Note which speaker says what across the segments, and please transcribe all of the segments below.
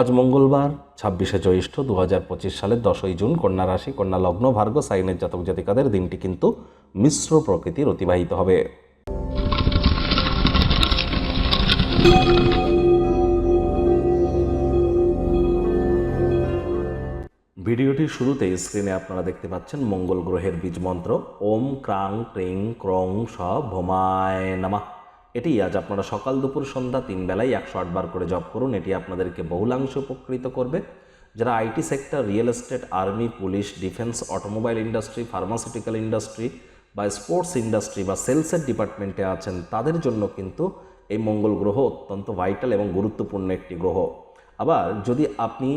Speaker 1: আজ মঙ্গলবার, ছাব্বিশে জ্যৈষ্ঠ দু হাজার পঁচিশ সালের দশই জুন কন্যা রাশি, কন্যা লগ্ন ভার্গ সাইনের জাতক জাতিকাদের দিনটি কিন্তু মিশ্র প্রকৃতির অতিবাহিত হবে। ভিডিওটির শুরুতেই স্ক্রিনে আপনারা দেখতে পাচ্ছেন মঙ্গল গ্রহের বীজ মন্ত্র, ওম ক্রাং, ক্রিং, ক্রং, স, ভোমায়, নামা। এটি আজ আপনারা সকাল দুপুর সন্ধ্যা তিন বেলায় একশো আটবার করে জব করুন। এটি আপনাদেরকে বহুলাংশ উপকৃত করবে। যারা IT sector, real estate, army, police, defence, automobile industry, pharmaceutical industry বা স্পোর্টস ইন্ডাস্ট্রি বা সেলসের ডিপার্টমেন্টে আছেন, তাদের জন্য কিন্তু এই মঙ্গল গ্রহ অত্যন্ত ভাইটাল এবং গুরুত্বপূর্ণ একটি গ্রহ। আবার যদি আপনি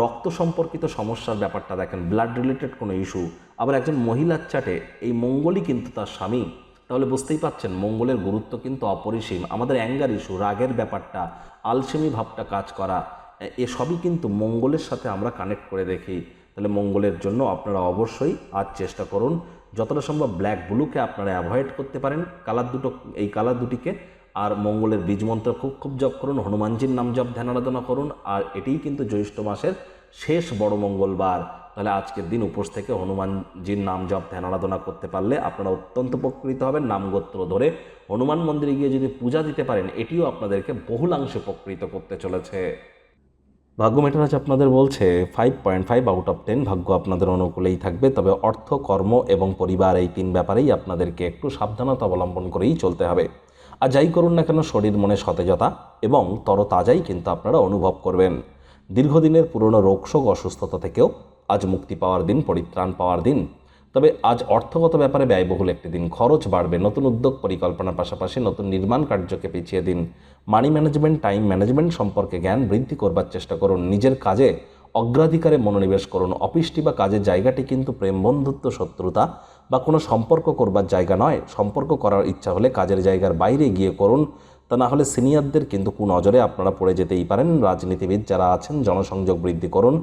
Speaker 1: রক্ত সম্পর্কিত সমস্যার ব্যাপারটা দেখেন, ব্লাড রিলেটেড কোনো ইস্যু, আবার একজন মহিলার চাটে এই মঙ্গলই কিন্তু তার স্বামী তাহলে বুঝতেই পাচ্ছেন, মঙ্গলের গুরুত্ব কিন্তু অপরিসীম। আমাদের অ্যাঙ্গার ইস্যু রাগের ব্যাপারটা আলসেমি ভাবটা কাজ করা এসবই কিন্তু মঙ্গলের সাথে আমরা কানেক্ট করে দেখি। তাহলে মঙ্গলের জন্য আপনারা অবশ্যই আজ চেষ্টা করুন, যতটা সম্ভব ব্ল্যাক ব্লুকে আপনারা অ্যাভয়েড করতে পারেন। কালার দুটো, এই কালার দুটিকে, আর মঙ্গলের বীজ মন্ত্র খুব খুব জপ করুন, হনুমানজির নাম জপ ধ্যান আরাধনা করুন, আর এটিই কিন্তু জ্যৈষ্ঠ মাসের শেষ বড় মঙ্গলবার। তাহলে আজকের দিন উপোস থেকে হনুমানজির নাম জপ ধ্যান আরাধনা করতে পারলে আপনারা অত্যন্ত উপকৃত হবেন নামগোত্র ধরে। হনুমান মন্দিরে গিয়ে যদি পূজা দিতে পারেন, এটিও আপনাদেরকে বহুলাংশে উপকৃত করতে চলেছে। ভাগ্য মেটারাজ আপনাদের বলছে five point five out of ten ভাগ্য আপনাদের অনুকূলেই থাকবে, তবে অর্থ, কর্ম এবং পরিবার এই তিন ব্যাপারেই আপনাদেরকে একটু সাবধানতা অবলম্বন করেই চলতে হবে। আর যাই করুন না কেন, শরীর, মনে সতেজতা এবং তরতাজাই কিন্তু আপনারা অনুভব করবেন। দীর্ঘদিনের পুরনো রোগশোক অসুস্থতা থেকেও আজ মুক্তি পাওয়ার দিন, পরিত্রাণ পাওয়ার দিন। তবে আজ অর্থগত ব্যাপারে ব্যয়বহুল একটি দিন। খরচ বাড়বে, নতুন উদ্যোগ পরিকল্পনার পাশাপাশি নতুন নির্মাণ কার্যকে পিছিয়ে দিন। মানি ম্যানেজমেন্ট, টাইম ম্যানেজমেন্ট সম্পর্কে জ্ঞান বৃদ্ধি করবার চেষ্টা করুন। নিজের কাজে অগ্রাধিকারে মনোনিবেশ করুন। অফিসটি বা কাজের জায়গাটি কিন্তু প্রেম, বন্ধুত্ব, শত্রুতা বা কোনো সম্পর্ক করবার জায়গা নয়। সম্পর্ক করার ইচ্ছা হলে কাজের জায়গার বাইরে গিয়ে করুন। তা না হলে সিনিয়রদের কিন্তু কুনজরে আপনারা পড়ে যেতেই পারেন। রাজনীতিবিদ যারা আছেন, জনসংযোগ বৃদ্ধি করুন।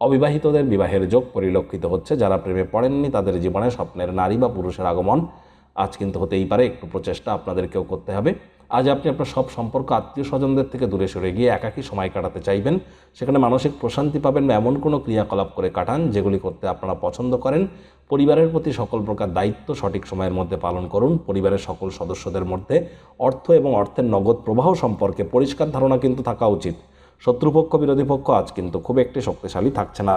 Speaker 1: অবিবাহিতদের বিবাহের যোগ পরিলক্ষিত হচ্ছে। যারা প্রেমে পড়েননি, তাদের জীবনে স্বপ্নের নারী বা পুরুষের আগমন আজ কিন্তু হতেই পারে। একটু প্রচেষ্টা আপনাদেরকেও করতে হবে। আজ আপনি আপনার সব সম্পর্ক আত্মীয় স্বজনদের থেকে দূরে সরে গিয়ে একাকী সময় কাটাতে চাইবেন। সেখানে মানসিক প্রশান্তি পাবেন বা এমন কোনো ক্রিয়াকলাপ করে কাটান, যেগুলি করতে আপনারা পছন্দ করেন। পরিবারের প্রতি সকল প্রকার দায়িত্ব সঠিক সময়ের মধ্যে পালন করুন। পরিবারের সকল সদস্যদের মধ্যে অর্থ এবং অর্থের নগদ প্রবাহ সম্পর্কে পরিষ্কার ধারণা কিন্তু থাকা উচিত। শত্রুপক্ষ বিরোধী পক্ষ আজ কিন্তু খুব একটি শক্তিশালী থাকছে না।